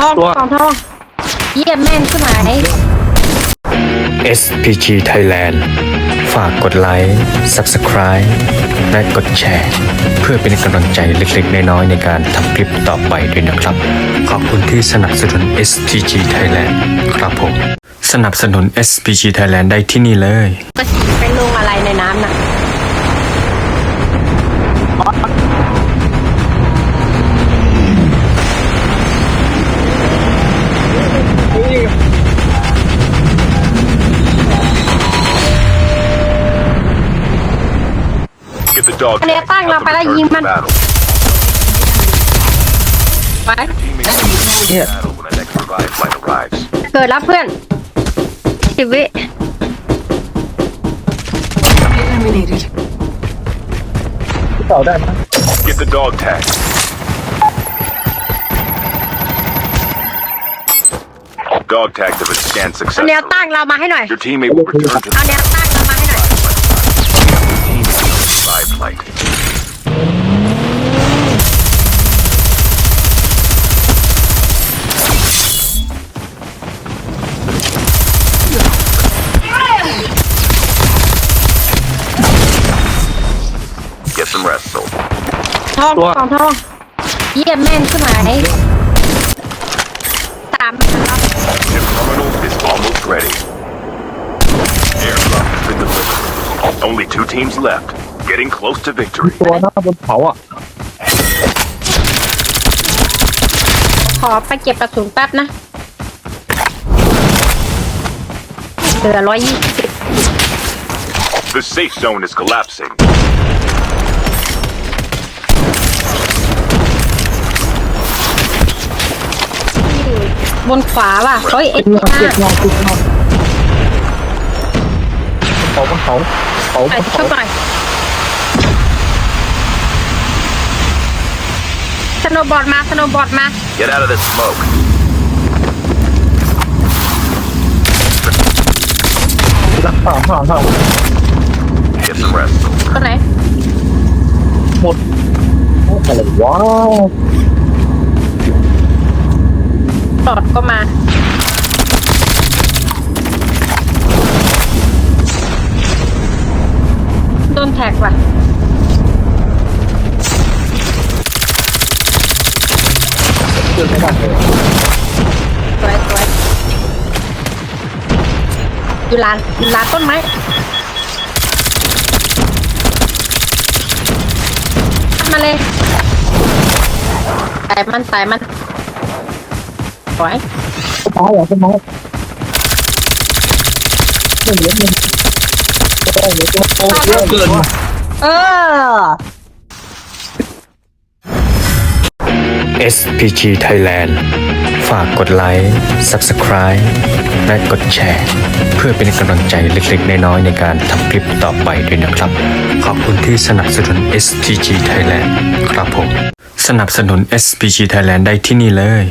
ทองกล่องทองเยี่ยมแม่นขึ้นไหม SPG Thailand ฝากกดไลค์ Subscribe และกดแชร์ เพื่อเป็นกำลังใจเล็กๆ น้อยๆ ในการทำคลิปต่อไปด้วยนะครับ ขอบคุณที่สนับสนุน SPG Thailand ครับผม สนับสนุน SPG Thailand ได้ที่นี่เลย ก็ฉีไปลง dog อันเนี้ย tag. ตั้งเรา Help ไป them แล้ว return ยิง to มัน battle. ไป Teammates will return to battle when the next revived flight arrives. เกิดแล้วเพื่อนสิบวิ Eliminated. Get the dog tag. Dog tags have been scanned เอาแนว successfully. ตั้งเรามาให้หน่อย Your teammate will return to เอา the แนวตั้ง flight. Get some rest, soldier. ทองกล่องทองเยี่ยมแม่นขึ้นไหมตามมาแล้ว Your terminal is almost ready. Airdrop has been delivered. Only two teams left. Getting close to victory. ตัวหน้าบนเขาอะขอไปเก็บกระสุนแป๊บนะเหลือร้อยยี่สิบ The safe zone is collapsing. บนขวาว่ะเฮ้ยเอ็กเจ็บห้าเจ็บนอนเจ็บนอนเขาบนเขาเขาบไปนช่เขาวยหน่อ สโนว์บอร์ดมาสโนว์บอร์ดมา Get out of this smoke. รักษาผ่านผ่าน Get some rest, soldier. ตัวไหน หมดอะไรวะปลอดก็มา เกินไม่ได้เลยสวยสวยอยู่ลานอยู่ลานต้นไม้มาเลยใส่มันใส่มันสวยต้นไม้เหรอต้นไม้ไม่เหลือเงินโอ้โหโอ้โหเยอะเกินว่ะเออ SPG Thailand ฝากกดไลค์ Subscribe และกดแชร์ เพื่อเป็นกำลังใจเล็กๆ น้อยๆในการทำคลิปต่อไปด้วยนะครับ ขอบคุณที่สนับสนุน SPG Thailand ครับผม สนับสนุน SPG Thailand ได้ที่นี่เลย